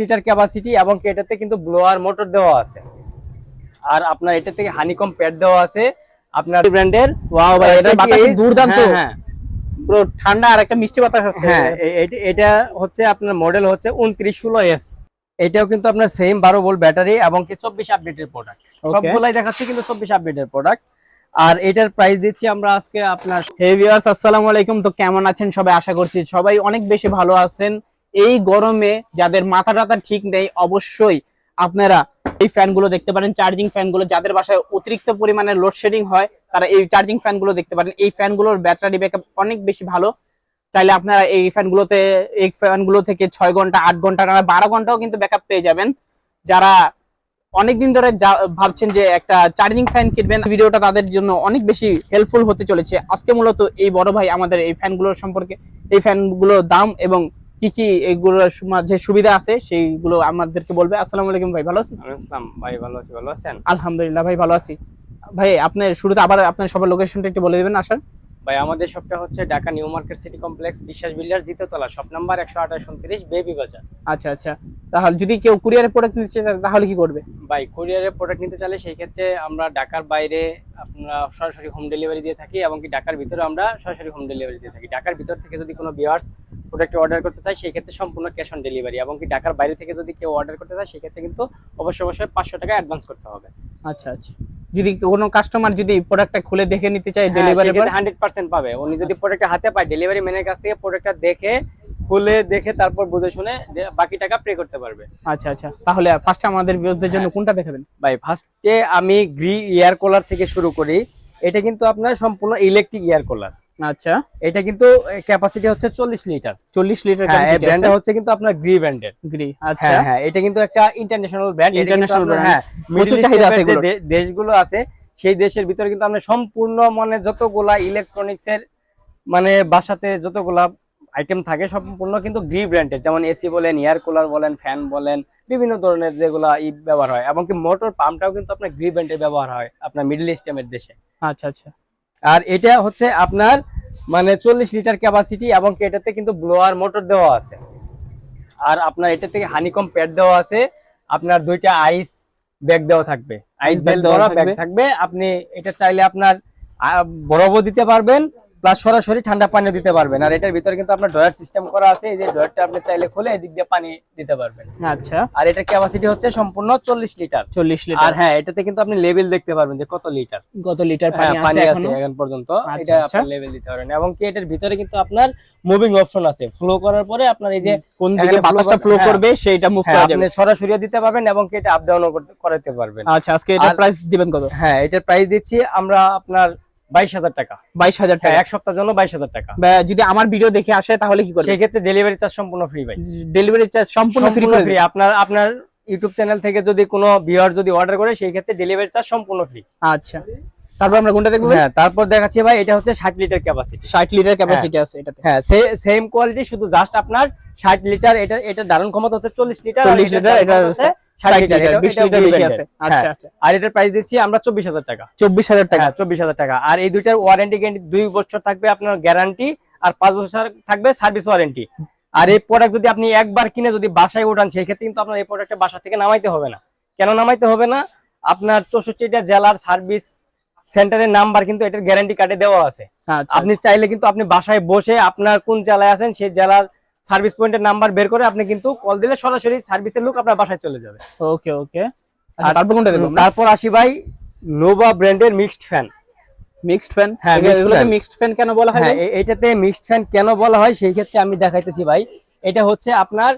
Litre capacity এবং এটাতে কিন্তু ব্লোয়ার মোটর দেওয়া আছে। আর আপনার এটা থেকে হানিকম প্যাড দেওয়া আছে। আপনার ব্র্যান্ডের ওয়াও ভাই এটা বাতাস দুর্দান্ত। হ্যাঁ পুরো ঠান্ডা আর একটা মিষ্টি বাতাস আছে হ্যাঁ এটা হচ্ছে আপনার মডেল হচ্ছে উনত্রিশ ষোলো এস এটাও কিন্তু আপনার সেম বারো ভোল্ট ব্যাটারি এবং কি চব্বিশ আপডেটের প্রোডাক্ট. সবগুলাই দেখাচ্ছি কিন্তু চব্বিশ আপডেটের প্রোডাক্ট আর এটার প্রাইস দিচ্ছি আমরা আজকে আপনার। হে ভিউয়ার্স আসসালামু আলাইকুম। তো কেমন আছেন সবাই? আশা করছি সবাই অনেক বেশি ভালো আছেন। এই গরমে যাদের মাথা টাথা ঠিক নেই, অবশ্যই আপনারা এই ফ্যানগুলো দেখতে পারেন চার্জিং ফ্যানগুলো। যাদের বাসায় অতিরিক্ত পরিমাণে লোডশেডিং হয়, তারা এই চার্জিং ফ্যানগুলো দেখতে পারেন। এই ফ্যানগুলোর ব্যাটারি ব্যাকআপ অনেক বেশি ভালো। চাইলে আপনারা এই ফ্যানগুলোতে, এই ফ্যানগুলো থেকে ছয় ঘণ্টা, আট ঘণ্টা টানা বারো ঘন্টাও কিন্তু ব্যাকআপ পেয়ে যাবেন। যারা অনেকদিন ধরে ভাবছেন যে একটা চার্জিং ফ্যান কিনবেন, ভিডিওটা তাদের জন্য অনেক বেশি হেল্পফুল হতে চলেছে। আজকে মূলত এই বড় ভাই আমাদের এই ফ্যানগুলোর সম্পর্কে, এই ফ্যানগুলোর দাম এবং কি কি এগুলোর যে সুবিধা আছে সেইগুলো আমাদেরকে বলবে। আসসালামু আলাইকুম ভাই ভালো আছেন? আসসালাম। ভাই ভালো আছি ভালো আছেন? আলহামদুলিল্লাহ ভাই ভালো আছি। ভাই আপনার শুরুতে আবার আপনার সবার লোকেশনটা একটু বলে দিবেন আসার। ভাই আমাদের শপটা হচ্ছে Dhaka new market city complex Biswas builders দ্বিতীয় তলা শপ নাম্বার একশো আঠাশ উনত্রিশ বেবি বাজার। আচ্ছা আচ্ছা। তাহলে যদি কেউ কুরিয়ারে প্রোডাক্ট নিতে চায় তাহলে কি করবে? ভাই কুরিয়ারে প্রোডাক্ট নিতে চাইলে সেই ক্ষেত্রে আমরা ঢাকার বাইরে আমরা সরাসরি হোম ডেলিভারি দিয়ে থাকি এবং কি ঢাকার ভিতরে আমরা সরাসরি হোম ডেলিভারি দিয়ে থাকি। ঢাকার ভিতর থেকে যদি কোনো বিয়ার্স প্রোডাক্ট অর্ডার করতে চায় সেই ক্ষেত্রে সম্পূর্ণ ক্যাশ অন ডেলিভারি এবং কি ঢাকার বাইরে থেকে যদি কেউ অর্ডার করতে চায় সেই ক্ষেত্রে কিন্তু অবশ্যই অবশ্যই পাঁচশো টাকা অ্যাডভান্স করতে হবে। আচ্ছা আচ্ছা। যদি কোনো কাস্টমার যদি প্রোডাক্টটা খুলে দেখে নিতে চায় ডেলিভারি হান্ড্রেড পার্সেন্ট পাবে। উনি যদি প্রোডাক্টটা হাতে পায় ডেলিভারি ম্যানের কাছ থেকে প্রোডাক্টটা দেখে খুলে দেখে তারপর বুঝে শুনে বাকি টাকা পে করতে পারবে। আচ্ছা আচ্ছা। তাহলে ফার্স্ট আমাদের ভিউয়ারদের জন্য কোনটা দেখাবেন ভাই ফার্স্টে আমি গ্রি ইয়ার কুলার থেকে শুরু করি। এটা কিন্তু আপনার সম্পূর্ণ ইলেকট্রিক ইয়ার কুলার আচ্ছা। এটা কিন্তু ক্যাপাসিটি হচ্ছে চল্লিশ লিটার। চল্লিশ লিটার হ্যাঁ ব্র্যান্ডটা হচ্ছে কিন্তু আপনার গ্রি ব্র্যান্ডের গ্রি আচ্ছা। হ্যাঁ এটা কিন্তু একটা ইন্টারন্যাশনাল ব্র্যান্ড International brand, হ্যাঁ প্রচুর চাহিদা আছে দেশগুলো আছে সেই দেশের ভিতরে কিন্তু আমরা সম্পূর্ণ মানে যতগুলা ইলেকট্রনিক্স এর মানে বাসাতে যতগুলা আইটেম থাকে সম্পূর্ণ কিন্তু গ্রি ব্র্যান্ডের যেমন এসি বলেন এয়ার কুলার বলেন ফ্যান বলেন বিভিন্ন ধরনের যেগুলা ব্যবহার হয়। এবং কি মোটর পাম্পটাও কিন্তু আপনার গ্রি ব্র্যান্ডের ব্যবহার হয় আপনার মিডল ইস্টেমের দেশে। আচ্ছা আচ্ছা। আর এটা হচ্ছে আপনার মানে চল্লিশ লিটার ক্যাপাসিটি এবং এটাতে কিন্তু ব্লোয়ার মোটর দেওয়া আছে। আর আপনার এটা থেকে হানিকম প্যাড দেওয়া আছে। আপনার দুইটা আইস ব্যাগ দেওয়া থাকবে। আইস ব্যাগ দেওয়া ব্যাগ থাকবে। আপনি এটা চাইলে আপনার বরফও দিতে পারবেন। প্লাস সরাসরি ঠান্ডা পানি দিতে পারবেন। আর এটার ভিতরে কিন্তু আপনার ডয়ার সিস্টেম করা আছে এই যে ডয়ারটা আপনি চাইলে খুলে এদিক দিয়ে পানি দিতে পারবেন। আচ্ছা। আর এটার ক্যাপাসিটি হচ্ছে সম্পূর্ণ চল্লিশ লিটার। চল্লিশ আর হ্যাঁ এটাতে কিন্তু আপনি লেভেল দেখতে পারবেন যে কত লিটার। কত লিটার হ্যাঁ, পানি পানি আছে আছে এখনও? এখন পর্যন্ত। আচ্ছা, এটা আচ্ছা। আপনার লেভেল দিতে পারবেন। এবং কি এটার ভিতরে কিন্তু আপনার মুভিং অপশন আছে। ফ্লো করার পরে আপনার এই যে কোন দিকে বাতাসটা ফ্লো হ্যাঁ, করবে সেটা মুভ হ্যাঁ, করা আপনি যাবে। সরাসরি দিতে পারবেন এবং কি এটা আপ ডাউনও করাতে পারবেন। আচ্ছা আজকে এটা প্রাইস দিবেন কত? হ্যাঁ এটার প্রাইস দিচ্ছি আমরা আপনার বাইশ হাজার টাকা। বাইশ হাজার হ্যাঁ টাকা। এক জন্য বাইশ হাজার টাকা। যদি আমার ভিডিও দেখে আসে তাহলে কি করবে? সেই ডেলিভারি চার্জ সম্পূর্ণ ফ্রি ভাই। ডেলিভারি চার্জ সম্পূর্ণ ফ্রি ফ্রি আপনার আপনার ইউটিউব চ্যানেল থেকে যদি কোনো ভিউয়ার যদি অর্ডার করে সেই ক্ষেত্রে ডেলিভারি চার্জ সম্পূর্ণ ফ্রি আচ্ছা। তারপর আমরা কোনটা দেখব হ্যাঁ তারপর দেখাচ্ছি ভাই এটা হচ্ছে ষাট লিটার ক্যাপাসিটি ষাট লিটার ক্যাপাসিটি আছে এটাতে। হ্যাঁ সেম কোয়ালিটি শুধু জাস্ট আপনার ষাট লিটার এটা এটা ধারণ ক্ষমতা হচ্ছে চল্লিশ লিটার 40 লিটার, এটা হচ্ছে 60 লিটার, 20 লিটার বেশি আছে। আচ্ছা, আচ্ছা। আর এটার প্রাইস দিচ্ছি আমরা চব্বিশ হাজার টাকা। চব্বিশ হাজার টাকা। হ্যাঁ চব্বিশ হাজার টাকা। আর এই দুইটার ওয়ারেন্টি গ্যারান্টি দুই বছর থাকবে আপনার গ্যারান্টি আর পাঁচ বছর থাকবে সার্ভিস ওয়ারেন্টি আর এই প্রোডাক্ট যদি আপনি একবার কিনে যদি বাসায় ওঠান সেই ক্ষেত্রে কিন্তু আপনার এই প্রোডাক্টটা বাসা থেকে নামাইতে হবে না। কেন নামাইতে হবে না? আপনার চৌষট্টিটা জেলার সার্ভিস সেন্টারের নাম্বার কিন্তু এটার গ্যারান্টি কার্ডে দেওয়া আছে। আচ্ছা আপনি চাইলে কিন্তু আপনি বাসায় বসে আপনার কোন জেলায় আছেন সেই জেলার সার্ভিস পয়েন্টের নাম্বার বের করে আপনি কিন্তু কল দিলে সরাসরি সার্ভিসের লোক আপনার বাসায় চলে যাবে। ওকে ওকে। তারপর কোনটা দেখব তারপর আসি ভাই নোভা ব্র্যান্ডের মিক্সড ফ্যান। Mixed fan? হ্যাঁ, এগুলোকে মিক্সড ফ্যান। কেন বলা হয় হ্যাঁ এ- মিক্সড ফ্যান কেন বলা হয় সেই ক্ষেত্রে আমি দেখাইতেছি ভাই। এটা হচ্ছে আপনার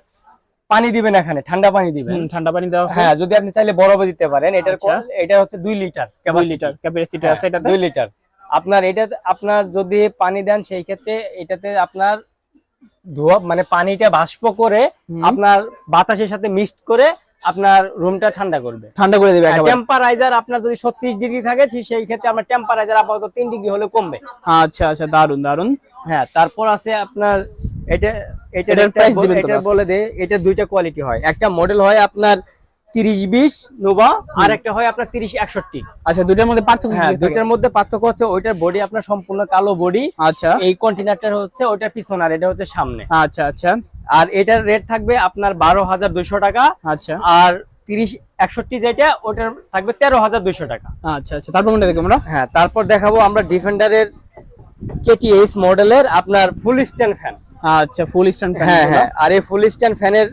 পানি দিবেন এখানে ঠান্ডা পানি দিবেন। ঠান্ডা পানি দেওয়া হ্যাঁ। যদি আপনি চাইলে বরফে দিতে পারেন এটার আচ্ছা। এটা হচ্ছে দুই লিটার দুই লিটার ক্যাপাসিটি আছে এটাতে? দুই লিটার। আপনার এটা আপনার যদি পানি দেন সেই ক্ষেত্রে এটাতে আপনার ধোয়া মানে পানিটা বাষ্প করে আপনার বাতাসের সাথে মিক্সড করে আপনার রুমটা ঠান্ডা করবে। ঠান্ডা করে দেবে টেম্পারাইজার আপনার যদি ছত্রিশ ডিগ্রি থাকে সেই ক্ষেত্রে আপনার টেম্পারাইজার আপাতত তিন ডিগ্রি হলে কমবে। আচ্ছা আচ্ছা দারুণ দারুণ হ্যাঁ তারপর আছে আপনার এটা এটার price দিবেন তো এটা বলে দে এটা দুইটা কোয়ালিটি হয়। একটা মডেল হয় আপনার তিরিশ বিশ নোভা আর একটা হয় আপনার তিরিশ একষট্টি। আচ্ছা দুটার মধ্যে পার্থক্য হ্যাঁ কি মধ্যে পার্থক্য হচ্ছে ওইটার বডি আপনার সম্পূর্ণ কালো বডি আচ্ছা। এই কন্টেনারটার হচ্ছে ওইটার পিছন আর এটা হচ্ছে সামনে। আচ্ছা আচ্ছা। আর এটার রেট থাকবে আপনার বারো হাজার দুইশো টাকা। আচ্ছা। আর তিরিশ একষট্টি যেটা ওটার থাকবে তেরো হাজার দুইশো টাকা। আচ্ছা আচ্ছা। তারপর কোনটা দেখব আমরা? হ্যাঁ তারপর দেখাবো আমরা ডিফেন্ডারের কেটিএস মডেলের আপনার ফুল স্ট্যান্ড ফ্যান আচ্ছা ফুল স্ট্যান্ড ফ্যান হ্যাঁ হ্যাঁ। আর এই ফুল স্ট্যান্ড ফ্যানের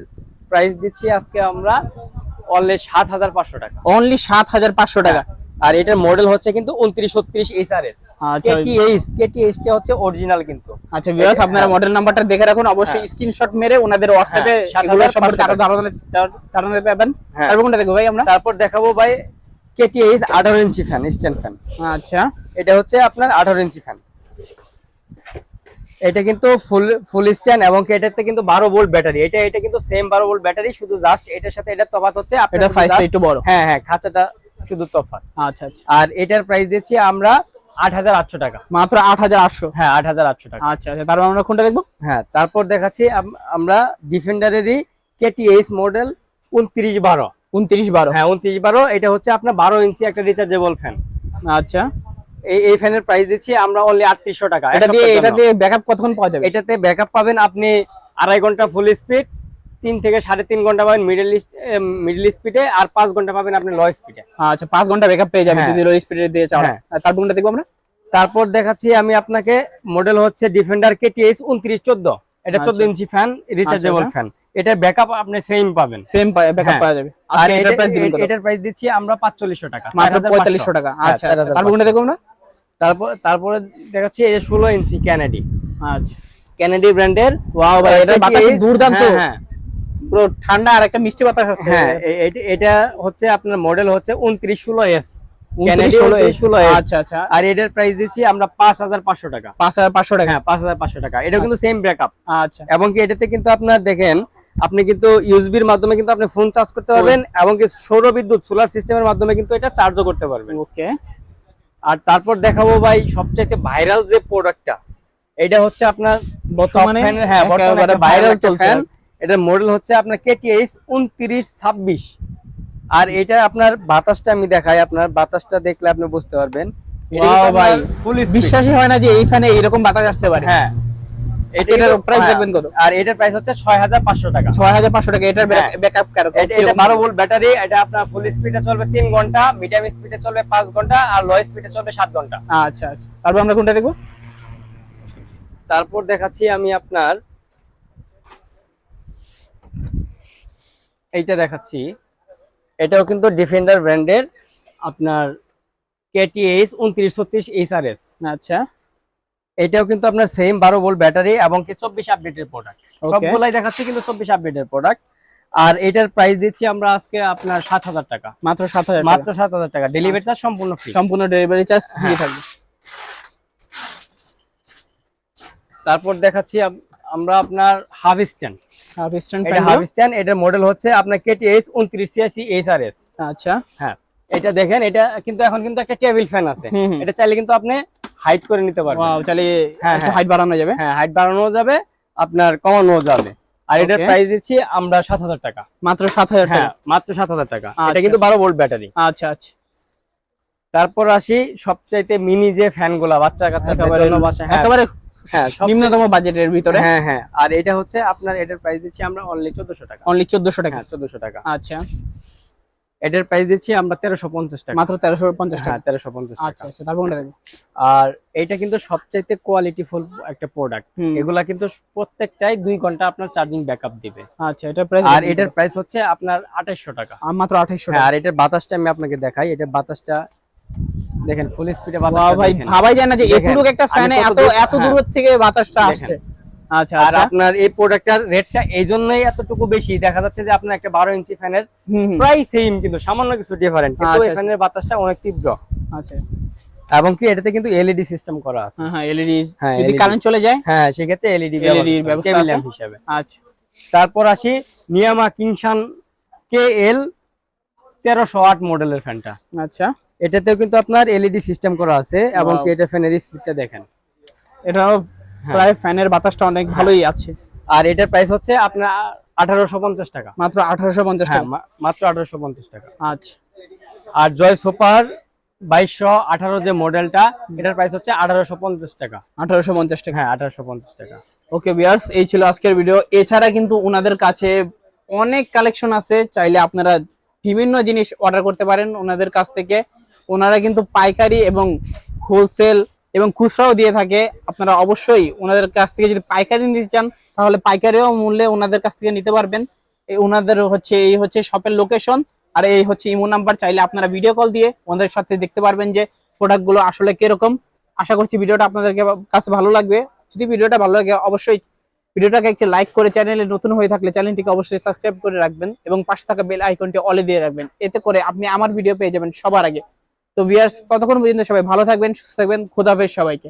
প্রাইস দিচ্ছি আজকে আমরা অনলি সাত হাজার পাঁচশো টাকা। অনলি সাত হাজার পাঁচশো টাকা। আর এটার মডেল হচ্ছে কিন্তু উনত্রিশ ছত্রিশ এইচ আর এস আচ্ছা। কেটিএইচ কেটিএইচ টা হচ্ছে অরিজিনাল কিন্তু। আচ্ছা ভিউয়ার্স আপনারা মডেল নাম্বারটা দেখে রাখুন। অবশ্যই স্ক্রিনশট মেরে ওনাদের হোয়াটসঅ্যাপে হ্যাঁ, এগুলো সম্পর্কে আরও ধারণা ধারণা পাবেন। হ্যাঁ। তারপর কোনটা দেখব ভাই আমরা। তারপর দেখাবো ভাই কেটিএইচ আঠারো ইঞ্চি ফ্যান স্ট্যান্ড ফ্যান আচ্ছা। এটা হচ্ছে আপনার আঠারো ইঞ্চি ফ্যান এটা কিন্তু ফুল ফুল স্ট্যান্ড এবং এটাতে কিন্তু বারো ভোল্ট ব্যাটারি এটা এটা কিন্তু সেম বারো ভোল্ট ব্যাটারি শুধু জাস্ট এটার সাথে এটা তফাৎ হচ্ছে এটা সাইজটা একটু বড়। হ্যাঁ হ্যাঁ খাঁচাটা শুধু তফাৎ। আচ্ছা আচ্ছা। আর এটার প্রাইস দিচ্ছি আমরা আট হাজার আটশো টাকা। মাত্র আট হাজার আটশো? হ্যাঁ আট হাজার আটশো টাকা। আচ্ছা আচ্ছা। তারপর আমরা কোনটা দেখব? হ্যাঁ তারপর দেখাচ্ছি আমরা ডিফেন্ডারেরই মডেল উনত্রিশ বারো। উনত্রিশ বারো। হ্যাঁ উনত্রিশ বারো। এটা হচ্ছে আপনার বারো ইঞ্চি একটা রিচার্জেবল ফ্যান আচ্ছা। এই এই ফ্যানের প্রাইস দিচ্ছি আমরা অনলি আটত্রিশশো টাকা এটা দিয়ে এটা দিয়ে ব্যাকআপ কতক্ষণ পাওয়া যাবে? এটাতে ব্যাকআপ পাবেন আপনি আড়াই ঘণ্টা ফুল স্পিড তিন থেকে সাড়ে তিন ঘণ্টা পাবেন মিডল মিডল স্পিডে আর পাঁচ ঘণ্টা পাবেন আপনি লো স্পিডে আচ্ছা পাঁচ ঘণ্টা ব্যাকআপ পেয়ে যাবে হ্যাঁ। যদি লো স্পিডে দিয়ে চাও। হ্যাঁ। তারপর কোনটা দেখব আমরা? তারপর দেখাচ্ছি আমি আপনাকে মডেল হচ্ছে ডিফেন্ডার কেটিএস উনত্রিশ চোদ্দ। এটা চোদ্দ আচ্ছা। ইঞ্চি ফ্যান রিচার্জেবল আচ্ছা। ফ্যান এটা ব্যাকআপ আপনি সেম পাবেন। Same backup. পাওয়া যাবে। আর এটার প্রাইস দিচ্ছি আমরা পাঁচচল্লিশশো টাকা মাত্র 4500 টাকা। হ্যাঁ, আচ্ছা আচ্ছা। 4500 তারপর কোনটা দেখব আমরা? তারপর তারপরে দেখাচ্ছি এই যে ষোলো ইঞ্চি ক্যানাডি আচ্ছা। ক্যানাডি ব্র্যান্ডের ওয়াও ভাই এটা বাতাস দুর্দান্ত? হ্যাঁ পুরো ঠান্ডা আর একটা মিষ্টি বাতাস আছে। হ্যাঁ এটা হচ্ছে আপনার মডেল হচ্ছে উনত্রিশ ষোলো এস ষোলো ষোলো আচ্ছা আচ্ছা। আর এটার প্রাইস দিচ্ছি আমরা পাঁচ হাজার পাঁচশো টাকা। পাঁচ হাজার পাঁচশো টাকা। হ্যাঁ পাঁচ হাজার পাঁচশো টাকা। এটা কিন্তু সেম ব্যাকআপ আচ্ছা। এবং কি এটাতে কিন্তু আপনার দেখেন আপনি কিন্তু ইউএসবির মাধ্যমে কিন্তু আপনি ফোন চার্জ করতে পারবেন এবং কি সৌর বিদ্যুৎ সোলার সিস্টেমের মাধ্যমে কিন্তু এটা চার্জও করতে পারবেন। ওকে আর তারপর দেখাবো ভাই সবচেয়ে ভাইরাল যে প্রোডাক্টটা এটা হচ্ছে আপনার বর্তমানে হ্যাঁ একেবারে বর্তমানে ভাইরাল চলছে। এটা এটার মডেল হচ্ছে আপনার কেটিএস উনত্রিশ ছাব্বিশ। আর এটা আপনার বাতাসটা আমি দেখাই আপনার বাতাসটা দেখলে আপনি বুঝতে পারবেন। ভাই, ফুল বিশ্বাসই হয় না যে এই ফ্যানে এরকম বাতাস আসতে পারে। হ্যাঁ। এটার হ্যাঁ, কত? আর এটার প্রাইস হচ্ছে ছয় হাজার পাঁচশো টাকা এটার হ্যাঁ। ব্যাকআপ এটা এটা বারো ভোল্ট ব্যাটারি এটা আপনার ফুল স্পিডে চলবে ঘণ্টা মিডিয়াম স্পিডে চলবে ঘণ্টা আর লো স্পিডে চলবে ঘণ্টা। আচ্ছা আচ্ছা। তারপর আমরা কোনটা দেখব? তারপর দেখাচ্ছি আমি আপনার এইটা দেখাচ্ছি। এটাও কিন্তু ডিফেন্ডার ব্র্যান্ডের আপনার কেটিএস উনত্রিশ ছত্রিশ এইচআরএস আচ্ছা। এটাও কিন্তু আপনার সেম বারো ভোল্ট ব্যাটারি এবং কি চব্বিশ আপডেটের প্রোডাক্ট. সবগুলাই দেখাচ্ছি কিন্তু চব্বিশ আপডেটের প্রোডাক্ট আর এটার প্রাইস দিচ্ছি আমরা আজকে আপনার সাত হাজার টাকা। মাত্র সাত হাজার মাত্র সাত হাজার টাকা। ডেলিভারি চার্জ সম্পূর্ণ ফ্রি সম্পূর্ণ ডেলিভারি চার্জ ফ্রি হ্যাঁ। থাকবে। তারপর দেখাচ্ছি আমরা আপনার হাফ স্ট্যান্ড হাফ স্ট্যান্ড এটা হাফ স্ট্যান্ড এটার মডেল হচ্ছে আপনার কেটিএস উনত্রিশ সিআসি এইচআরএস আচ্ছা। হ্যাঁ। এটা দেখেন এটা কিন্তু এখন কিন্তু একটা টেবিল ফ্যান আছে। এটা চাইলে কিন্তু আপনি হাইট করে নিতে পারবেন ওয়াও চাইলে হ্যাঁ, একটু হ্যাঁ। হাইট বাড়ানো যাবে? হ্যাঁ হাইট বাড়ানো যাবে আপনার কমানো যাবে। আর এটার. প্রাইস দিচ্ছি আমরা সাত হাজার টাকা। মাত্র সাত হাজার হ্যাঁ টাকা মাত্র সাত হাজার টাকা। এটা আচ্ছা। কিন্তু বারো ভোল্ট ব্যাটারি আচ্ছা আচ্ছা। তারপর আসি সবচাইতে মিনি যে ফ্যানগুলা বাচ্চা কাচ্চা একেবারে বাসা হ্যাঁ একেবারে হ্যাঁ, নিম্নতম বাজেটের ভিতরে। হ্যাঁ হ্যাঁ আর এটা হচ্ছে আপনার এটার প্রাইস দিচ্ছি আমরা অনলি চোদ্দশো টাকা। অনলি চোদ্দশো টাকা। হ্যাঁ চোদ্দশো টাকা। আচ্ছা। এটার প্রাইস দিচ্ছি আমরা তেরোশো পঞ্চাশ টাকা। মাত্র তেরোশো পঞ্চাশ হ্যাঁ টাকা। তেরোশো পঞ্চাশ আচ্ছা টাকা। আচ্ছা তারপর কোনটা দেখব? আর এটা কিন্তু সবচাইতে কোয়ালিটি ফুল একটা প্রোডাক্ট এগুলা কিন্তু প্রত্যেকটাই দুই ঘণ্টা আপনার চার্জিং ব্যাকআপ দিবে। আচ্ছা এটা প্রাইস আর এটার প্রাইস হচ্ছে আপনার আঠাইশশো টাকা। মাত্র আঠাইশশো হ্যাঁ টাকা। আর এটার বাতাসটা আমি আপনাকে দেখাই। এটার বাতাসটা দেখেন ফুল স্পিডে ভাই ভাবাই যায় না যে এতটুকু একটা ফ্যানে এত এত। দূর থেকে বাতাসটা আসছে। আচ্ছা আর আচ্ছা। আপনার এই প্রোডাক্টটার রেটটা এই জন্যই এতটুকু বেশি। দেখা যাচ্ছে যে আপনার একটা বারো ইঞ্চি ফ্যানের। প্রায় সেম কিন্তু সামান্য কিছু ডিফারেন্ট কিন্তু আচ্ছা, এই ফ্যানের বাতাসটা অনেক তীব্র। আচ্ছা। এবং কি এটাতে কিন্তু এলইডি সিস্টেম করা আছে। হ্যাঁ হ্যাঁ এলইডি হ্যাঁ, যদি কারেন্ট চলে যায় হ্যাঁ সেক্ষেত্রে এলইডি র ব্যবস্থা আছে? হিসাবে। আচ্ছা। তারপর আসি নিয়ামা কিংশান কে এল তেরোশো আট মডেলের ফ্যানটা। আচ্ছা। এটাতেও কিন্তু আপনার এলইডি সিস্টেম করা আছে এবং কি এটা ফ্যানের স্পিডটা দেখেন। এটাও প্রায় ফ্যানের বাতাসটা অনেক ভালোই আছে। আর এটার প্রাইস হচ্ছে আপনার আঠারোশো পঞ্চাশ টাকা। মাত্র আঠারোশো পঞ্চাশ হ্যাঁ টাকা। মাত্র আঠারোশো পঞ্চাশ টাকা। আচ্ছা। আর জয় সুপার বাইশশো আঠারো যে মডেলটা এটার প্রাইস হচ্ছে আঠারোশো পঞ্চাশ টাকা। আঠারোশো পঞ্চাশ টাকা। হ্যাঁ আঠারোশো পঞ্চাশ টাকা। ওকে বিয়ার্স এই ছিল আজকের ভিডিও এছাড়া কিন্তু ওনাদের কাছে অনেক কালেকশন আছে। চাইলে আপনারা বিভিন্ন জিনিস অর্ডার করতে পারেন ওনাদের কাছ থেকে। ওনারা কিন্তু পাইকারি এবং হোলসেল এবং খুচরাও দিয়ে থাকে। আপনারা অবশ্যই ওনাদের কাছ থেকে যদি পাইকারি নিতে চান, তাহলে পাইকারিও মূল্যে ওনাদের কাছ থেকে নিতে পারবেন। এই ওনাদের হচ্ছে, এই হচ্ছে শপের লোকেশন আর এই হচ্ছে ইমো নাম্বার। চাইলে আপনারা ভিডিও কল দিয়ে ওনাদের সাথে দেখতে পারবেন যে প্রোডাক্টগুলো আসলে কীরকম। আশা করছি ভিডিওটা আপনাদেরকে কাছে ভালো লাগবে। যদি ভিডিওটা ভালো লাগে, অবশ্যই ভিডিওটাকে একটি লাইক করে চ্যানেলে নতুন হয়ে থাকলে চ্যানেলটিকে অবশ্যই সাবস্ক্রাইব করে রাখবেন এবং পাশে থাকা বেল আইকনটি অলে দিয়ে রাখবেন। এতে করে আপনি আমার ভিডিও পেয়ে যাবেন সবার আগে। তো ভিয়ার্স ততক্ষণ পর্যন্ত সবাই ভালো থাকবেন সুস্থ থাকবেন খোদাফেজ সবাইকে।